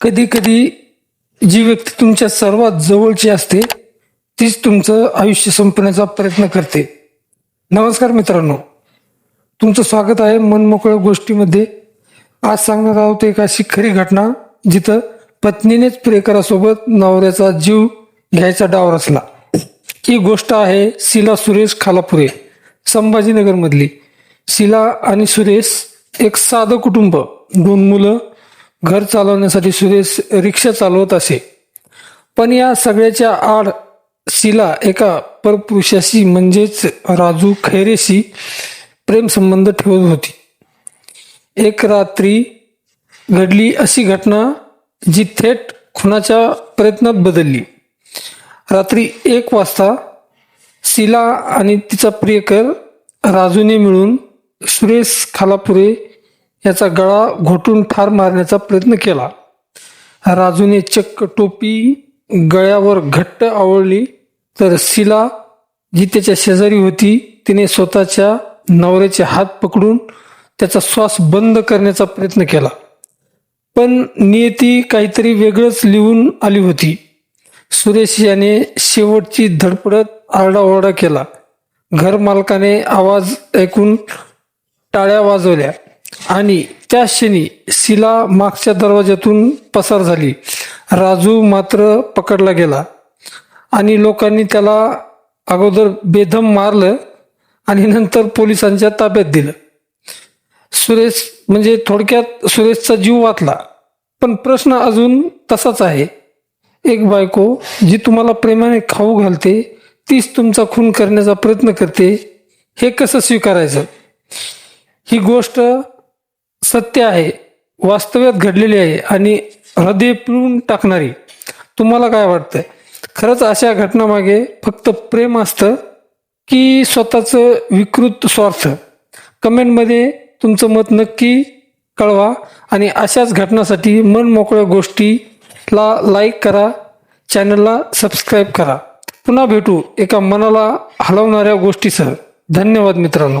कधी कधी जी व्यक्ती तुमच्या सर्वात जवळची असते तीच तुमचं आयुष्य संपण्याचा प्रयत्न करते. नमस्कार मित्रांनो. तुमचं स्वागत आहे मनमोकळ्या गोष्टीमध्ये. आज सांगणार आहोत एक अशी खरी घटना जिथं पत्नीनेच प्रेकरासोबत नवऱ्याचा जीव घ्यायचा डाव रचला. ही गोष्ट आहे शिला सुरेश खालापुरे संभाजीनगरमधली. शिला आणि सुरेश एक साधं कुटुंब दोन मुलं घर चालवण्यासाठी सुरेश रिक्षा चालवत असे. पण या सगळ्याच्या आड शिला एका परपुरुषाशी म्हणजेच राजू खैरेशी प्रेमसंबंध ठेवत होती. एक रात्री घडली अशी घटना जी थेट खुनाच्या प्रयत्नात बदलली. रात्री एक वाजता शिला आणि तिचा प्रियकर राजूने मिळून सुरेश खालापुरे याचा गळा घोटून ठार मारण्याचा प्रयत्न केला. राजूने चक्क टोपी गळ्यावर घट्ट आवळली तर शिला जी त्याच्या शेजारी होती तिने स्वतःच्या नवऱ्याचे हात पकडून त्याचा श्वास बंद करण्याचा प्रयत्न केला. पण नियती काहीतरी वेगळंच लिहून आली होती. सुरेश याने शेवटची धडपडत आरडाओरडा केला. घरमालकाने आवाज ऐकून टाळ्या वाजवल्या. आणि त्या क्षणी शिला मागच्या दरवाज्यातून पसार झाली. राजू मात्र पकडला गेला आणि लोकांनी त्याला अगोदर बेदम मारलं आणि नंतर पोलिसांच्या ताब्यात दिलं. सुरेश म्हणजे थोडक्यात सुरेशचा जीव वाचला. पण प्रश्न अजून तसाच आहे. एक बायको जी तुम्हाला प्रेमाने खाऊ घालते तीच तुमचा खून करण्याचा प्रयत्न करते हे कसं स्वीकारायचं? ही गोष्ट सत्य आहे वास्तव्यात घडलेली आहे आणि हृदय पिळून टाकणारी. तुम्हाला काय वाटतंय? खरंच अशा घटनामागे फक्त प्रेम असतं की स्वतःचं विकृत स्वार्थ? कमेंटमध्ये तुमचं मत नक्की कळवा आणि अशाच घटनासाठी मन मोकळ्या गोष्टीला लाईक करा चॅनलला सबस्क्राईब करा. पुन्हा भेटू एका मनाला हलवणाऱ्या गोष्टीसह. धन्यवाद मित्रांनो.